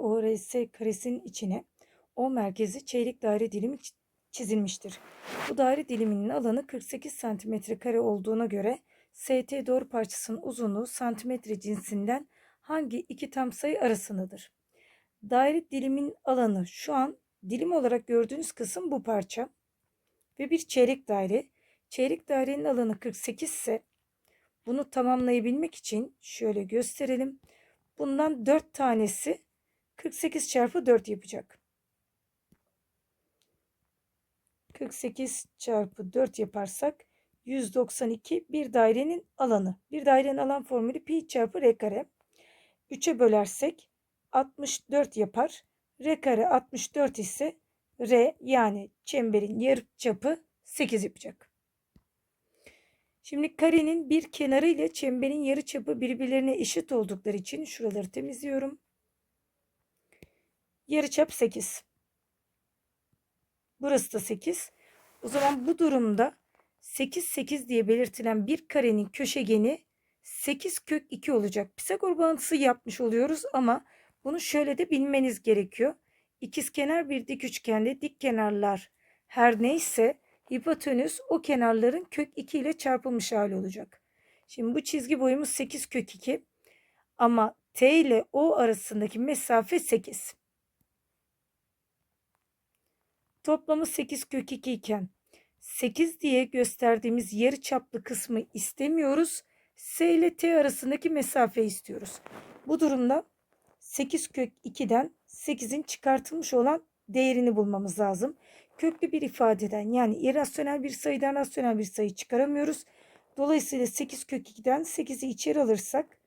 ORS karesinin içine O merkezi çeyrek daire dilimi çizilmiştir. Bu daire diliminin alanı 48 santimetre kare olduğuna göre ST doğru parçasının uzunluğu santimetre cinsinden hangi iki tam sayı arasındadır? Daire dilimin alanı şu an dilim olarak gördüğünüz kısım bu parça ve bir çeyrek daire. Çeyrek dairenin alanı 48 ise bunu tamamlayabilmek için şöyle gösterelim. Bundan 4 tanesi 48 çarpı 4 yapacak. 48 çarpı 4 yaparsak 192 bir dairenin alanı. Bir dairenin alan formülü pi çarpı r kare. 3'e bölersek 64 yapar. R kare 64 ise R yani çemberin yarıçapı 8 yapacak. Şimdi karenin bir kenarı ile çemberin yarıçapı birbirlerine eşit oldukları için şuraları temizliyorum. Yarıçap 8. Burası da 8. O zaman bu durumda 8 8 diye belirtilen bir karenin köşegeni 8 kök 2 olacak. Pisagor bağıntısı yapmış oluyoruz ama bunu şöyle de bilmeniz gerekiyor. İkizkenar bir dik üçgende dik kenarlar her neyse hipotenüs o kenarların kök 2 ile çarpılmış hali olacak. Şimdi bu çizgi boyumuz 8 kök 2 ama T ile O arasındaki mesafe 8. Toplamı 8 kök 2 iken 8 diye gösterdiğimiz yarı çaplı kısmı istemiyoruz. S ile T arasındaki mesafe istiyoruz. Bu durumda 8 kök 2'den 8'in çıkartılmış olan değerini bulmamız lazım. Köklü bir ifadeden yani irrasyonel bir sayıdan rasyonel bir sayı çıkaramıyoruz. Dolayısıyla 8 kök 2'den 8'i içeri alırsak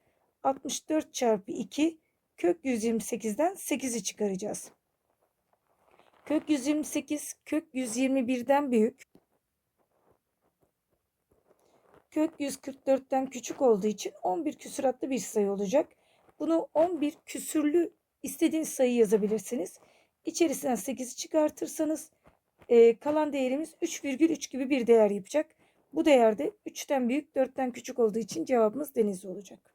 64 çarpı 2 kök 128'den 8'i çıkaracağız. Kök 128 kök 121'den büyük. Kök 144'ten küçük olduğu için 11 küsuratlı bir sayı olacak. Bunu 11 küsürlü istediğiniz sayı yazabilirsiniz. İçerisinden 8'i çıkartırsanız e, kalan değerimiz 3,3 gibi bir değer yapacak. Bu değerde 3'ten büyük 4'ten küçük olduğu için cevabımız denizli olacak.